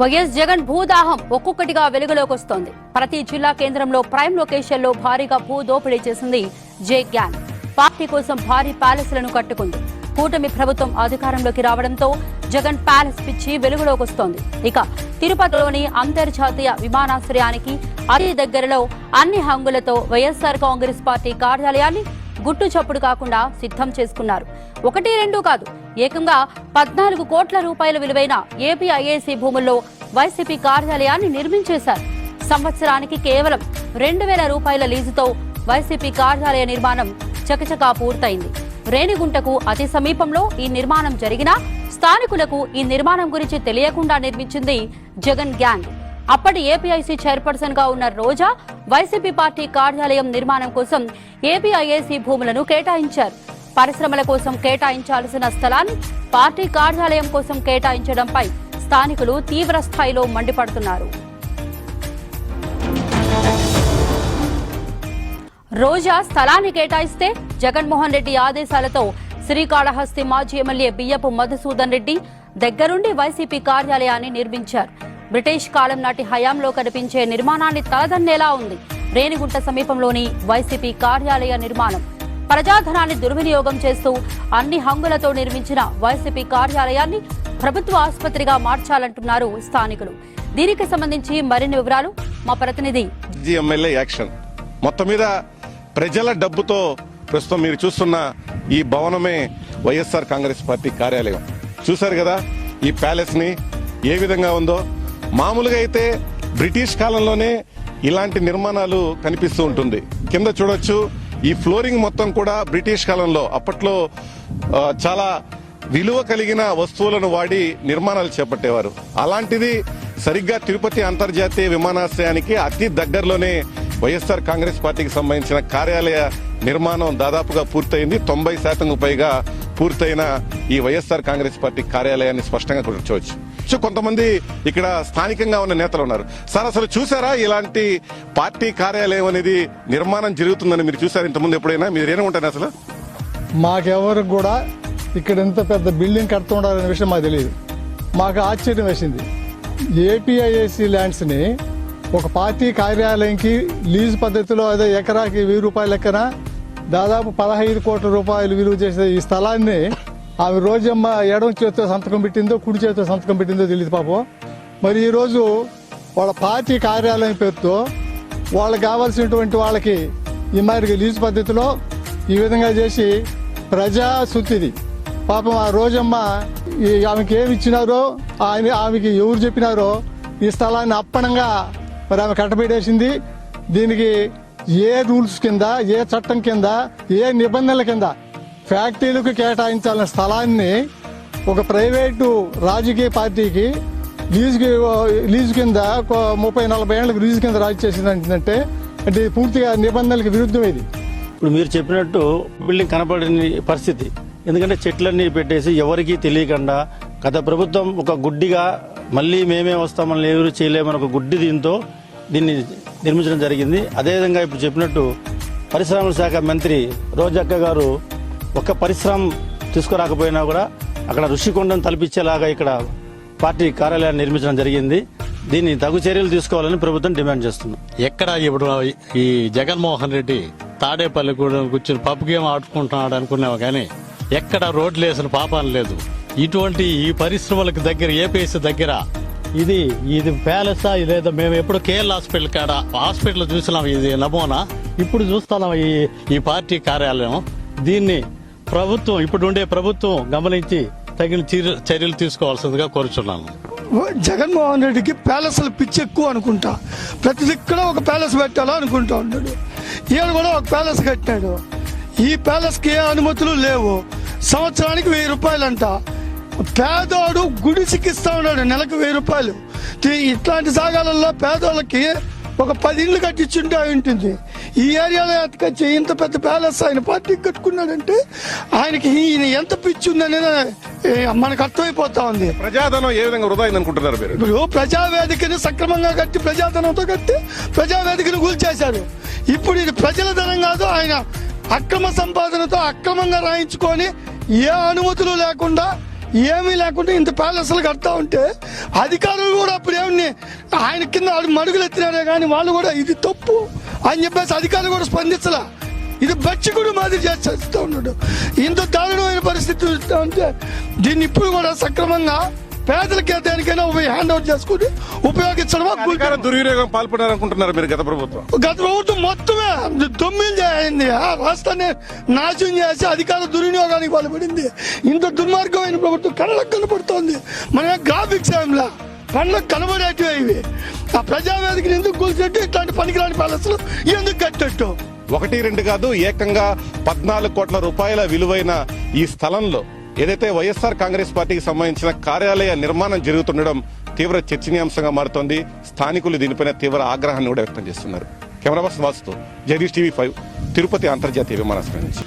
YS Jagan భూదాహం ఒక్కొక్కటిగా వెలుగులోకి వస్తోంది ప్రతి జిల్లా కేంద్రంలో ప్రైమ్ లొకేషన్లో భారీగా భూ దోపిడీ చేసింది జే గ్యాంగ్ పార్టీ కోసం భారీ ప్యాలెస్లను కట్టుకుంది. కూటమి ప్రభుత్వం అధికారంలోకి రావడంతో జగన్ ప్యాలెస్ పిచ్చి వెలుగులోకి వస్తోంది ఇక తిరుపతిలోని అంతర్జాతీయ విమానాశ్రయానికి అతి దగ్గరలో అన్ని హంగులతో వైఎస్ఆర్ కాంగ్రెస్ పార్టీ కార్యాలయాన్ని గుట్టు చప్పుడు కాకుండా సిద్ధం చేసుకున్నారు. ఒకటి రెండు కాదు ఏకంగా పద్నాలుగు కోట్ల రూపాయల విలువైన ఏపీఐఏసీ భూముల్లో వైసీపీ కార్యాలయాన్ని నిర్మించేశారు. సంవత్సరానికి కేవలం రెండు వేల రూపాయల లీజుతో వైసీపీ కార్యాలయ నిర్మాణం చకచకా పూర్తయింది. రేణిగుంటకు అతి సమీపంలో ఈ నిర్మాణం జరిగినా స్థానికులకు ఈ నిర్మాణం గురించి తెలియకుండా నిర్మించింది జగన్ గ్యాంగ్. అప్పటి ఏపీఐసీ చైర్పర్సన్గా ఉన్న రోజా వైసీపీ పార్టీ కార్యాలయం నిర్మాణం కోసం ఏపీఐఏసీ భూములను కేటాయించారు. పరిశ్రమల కోసం కేటాయించాల్సిన స్థలాన్ని పార్టీ కార్యాలయం కోసం కేటాయించడంపై స్థానికులు తీవ్ర స్థాయిలో మండిపడుతున్నారు. రోజా స్థలాన్ని కేటాయిస్తే జగన్మోహన్ రెడ్డి ఆదేశాలతో శ్రీకాళహస్తి మాజీ ఎమ్మెల్యే బియ్యపు మధుసూదన్ రెడ్డి దగ్గరుండి వైసీపీ కార్యాలయాన్ని నిర్మించారు. బ్రిటిష్ కాలం నాటి హయాంలో కనిపించే నిర్మాణాన్ని తలదన్నేలా ఉంది. రేణిగుంట సమీపంలోని వైసీపీ కార్యాలయ నిర్మాణం. ప్రజాధనాన్ని దుర్వినియోగం చేస్తూ అన్ని హంగులతో నిర్మించిన వైసీపీ కార్యాలయాన్ని ప్రభుత్వ ఆసుపత్రిగా మార్చాలంటున్నారు స్థానికులు. దీనికి సంబంధించి మరిన్ని వివరాలు మా ప్రతినిధి యాక్షన్. మొత్తం మీద ప్రజల డబ్బుతో ప్రస్తుతం మీరు చూస్తున్న ఈ భవనమే వైఎస్ఆర్ కాంగ్రెస్ పార్టీ కార్యాలయం. చూశారు కదా ఈ ప్యాలెస్ని ఏ విధంగా ఉందో. మామూలుగా అయితే బ్రిటిష్ కాలంలోనే ఇలాంటి నిర్మాణాలు కనిపిస్తూ ఉంటుంది. కింద చూడొచ్చు ఈ ఫ్లోరింగ్ మొత్తం కూడా బ్రిటిష్ కాలంలో అప్పట్లో చాలా విలువ కలిగిన వస్తువులను వాడి నిర్మాణాలు చేపట్టేవారు. అలాంటిది సరిగ్గా తిరుపతి అంతర్జాతీయ విమానాశ్రయానికి అతి దగ్గరలోనే వైఎస్ఆర్ కాంగ్రెస్ పార్టీకి సంబంధించిన కార్యాలయ నిర్మాణం దాదాపుగా పూర్తయింది. తొంభై శాతం పైగా పూర్తయిన ఈ వైఎస్ఆర్ కాంగ్రెస్ పార్టీ కార్యాలయాన్ని స్పష్టంగా కూర్చోవచ్చు. సో కొంతమంది ఇక్కడ స్థానికంగా ఉన్న నేతలు ఉన్నారు. సార్ అసలు చూసారా ఇలాంటి పార్టీ కార్యాలయం అనేది నిర్మాణం జరుగుతుందని మీరు చూసారు? ఇంతకుముందు ఎప్పుడైనా మీరు ఏమనుకుంటారు అసలు? మాకెవరికి కూడా ఇక్కడ ఇంత పెద్ద బిల్డింగ్ కడుతుండాలనే విషయం మాకు తెలియదు. మాకు ఆశ్చర్యం వేసింది. ఏపీఐఏసీ ల్యాండ్స్ని ఒక పార్టీ కార్యాలయంకి లీజ్ పద్ధతిలో అదే ఎకరాకి వెయ్యి రూపాయల లెక్కన దాదాపు పదహైదు కోట్ల రూపాయలు విలువ చేసే ఈ స్థలాన్ని ఆమె రోజమ్మ ఎడం చేతితో సంతకం పెట్టిందో కుడి చేతితో సంతకం పెట్టిందో తెలియదు పాపం. మరి ఈరోజు వాళ్ళ పార్టీ కార్యాలయం పేరుతో వాళ్ళకి కావాల్సినటువంటి వాళ్ళకి ఈ మాదిరిగా లీజు పద్ధతిలో ఈ విధంగా చేసి ప్రజా సుత్తిది పాపం ఆ రోజమ్మ ఈ ఆమెకి ఏమి ఇచ్చినారో ఆయన ఆమెకి ఎవరు చెప్పినారో ఈ స్థలాన్ని అప్పనంగా మరి ఆమె కట్టబెట్టేసింది. దీనికి ఏ రూల్స్ కింద ఏ చట్టం కింద ఏ నిబంధనల కింద ఫ్యాక్టరీలకు కేటాయించాలన్న స్థలాన్ని ఒక ప్రైవేటు రాజకీయ పార్టీకి లీజుకి లీజు కింద ముప్పై నలభై ఏళ్ళకి లీజు కింద రాజు చేసింది అంటే అంటే పూర్తిగా నిబంధనలకు విరుద్ధం ఇది. ఇప్పుడు మీరు చెప్పినట్టు బిల్డింగ్ కనపడని పరిస్థితి. ఎందుకంటే చెట్లన్నీ పెట్టేసి ఎవరికీ తెలియకుండా గత ప్రభుత్వం ఒక గుడ్డిగా మళ్ళీ మేమే వస్తామని ఎవరు చేయలేమని ఒక గుడ్డి దీంతో దీన్ని నిర్మించడం జరిగింది. అదేవిధంగా ఇప్పుడు చెప్పినట్టు పరిశ్రమల శాఖ మంత్రి రోజక్క గారు ఒక్క పరిశ్రమ తీసుకురాకపోయినా కూడా అక్కడ ఋషికొండను తలపించేలాగా ఇక్కడ పార్టీ కార్యాలయాన్ని నిర్మించడం జరిగింది. దీన్ని తగు చర్యలు తీసుకోవాలని ప్రభుత్వం డిమాండ్ చేస్తుంది. ఎక్కడ ఇప్పుడు ఈ జగన్మోహన్ రెడ్డి తాడేపల్లి కూడా కూర్చుని పప్పు గేమ్ ఆడుకుంటున్నాడు అనుకున్నావు కానీ ఎక్కడ రోడ్లు వేసిన పాపాలు లేదు. ఇటువంటి ఈ పరిశ్రమలకు దగ్గర ఏపీఎస్ దగ్గర ఇది ఇది ప్యాలెసా? లేదా మేము ఎప్పుడు కేఎల్ హాస్పిటల్ కాడ హాస్పిటల్ చూసినాం. ఇది నమూనా? ఇప్పుడు చూస్తున్నాం ఈ ఈ పార్టీ కార్యాలయం. దీన్ని ప్రభుత్వం ఇప్పుడు ఉండే ప్రభుత్వం గమనించి తగిన చర్య- చర్యలు తీసుకోవాల్సిందిగా కోరుచున్నాను. జగన్మోహన్ రెడ్డికి ప్యాలెస్లు పిచ్చి ఎక్కువ అనుకుంటా. ప్రతి దిక్కున ఒక ప్యాలెస్ పెట్టాలా అనుకుంటా ఉన్నాడు. ఈయన కూడా ఒక ప్యాలెస్ కట్టాడు. ఈ ప్యాలెస్కి ఏ అనుమతులు లేవు. సంవత్సరానికి వెయ్యి రూపాయలంట. పేదోడు గుడిసికి ఇస్తా ఉన్నాడు నెలకు వెయ్యి రూపాయలు. ఇట్లాంటి జాగాలలో పేదోళ్ళకి ఒక పది ఇళ్ళు కట్టించుంటే ఉంటుంది. ఈ ఏరియాలో ఎత్తుకొచ్చి ఇంత పెద్ద ప్యాలెస్ ఆయన పార్టీకి కట్టుకున్నాడంటే ఆయనకి ఈయన ఎంత పిచ్చి ఉందనేది మనకు అర్థమైపోతా ఉంది. ప్రజాధనం ఏ విధంగా వృధా అనుకుంటున్నారు మీరు? ఇప్పుడు ప్రజావేదికని సక్రమంగా కట్టి ప్రజాధనంతో కట్టి ప్రజావేదికను కూల్చేశారు. ఇప్పుడు ఇది ప్రజల ధనం కాదు ఆయన అక్రమ సంపాదనతో అక్రమంగా రాయించుకొని ఏ అనుమతులు లేకుండా ఏమీ లేకుండా ఇంత ప్యాలెస్లు కడతా ఉంటే అధికారులు కూడా అప్పుడు ఏమని ఆయన కింద మడుగులు ఎత్తినారే కానీ వాళ్ళు కూడా ఇది తప్పు అని చెప్పేసి అధికారులు కూడా స్పందించలా. ఇది బచ్చికుడు మాదిరి చేస్తూ ఉన్నాడు. ఇంత దారుణమైన పరిస్థితి చూస్తూ ఉంటే దీన్ని ఇప్పుడు కూడా సక్రమంగా పేదలకి దేనికైనా హ్యాండ్ అవుట్ చేసుకుని ఉపయోగించడమా? అధికార దుర్వినియోగం పాల్పడారనుకుంటున్నారు మీరు గత ప్రభుత్వం. గత ప్రభుత్వం మొత్తమే తొమ్మిది చేయింది ఆ రాష్ట్రాన్ని నాశనం చేసి అధికార దుర్వినియోగానికి పాల్పడింది ఇంత దుర్మార్గమైన ప్రభుత్వం కళ్ళకు కనపడుతోంది. మన గ్రాఫిక్స్ ఏంలా కళ్ళకు కనబడేటివి ఇవి. ఆ ప్రజావేదికని ఎందుకు కూల్చినట్టు? ఇట్లాంటి పనికిరాని ప్యాలెస్లు ఎందుకు కట్టట్టు? ఒకటి రెండు కాదు ఏకంగా పద్నాలుగు కోట్ల రూపాయల విలువైన ఈ స్థలంలో ఏదైతే వైఎస్ఆర్ కాంగ్రెస్ పార్టీకి సంబంధించిన కార్యాలయ నిర్మాణం జరుగుతుండడం తీవ్ర చర్చనీయాంశంగా మారుతోంది. స్థానికులు దీనిపైన తీవ్ర ఆగ్రహాన్ని కూడా వ్యక్తం చేస్తున్నారు. కెమెరా పర్సన్ వాసుతో జగదీష్ టీవీ ఫైవ్ తిరుపతి అంతర్జాతీయ విమానాశ్రయం నుంచి.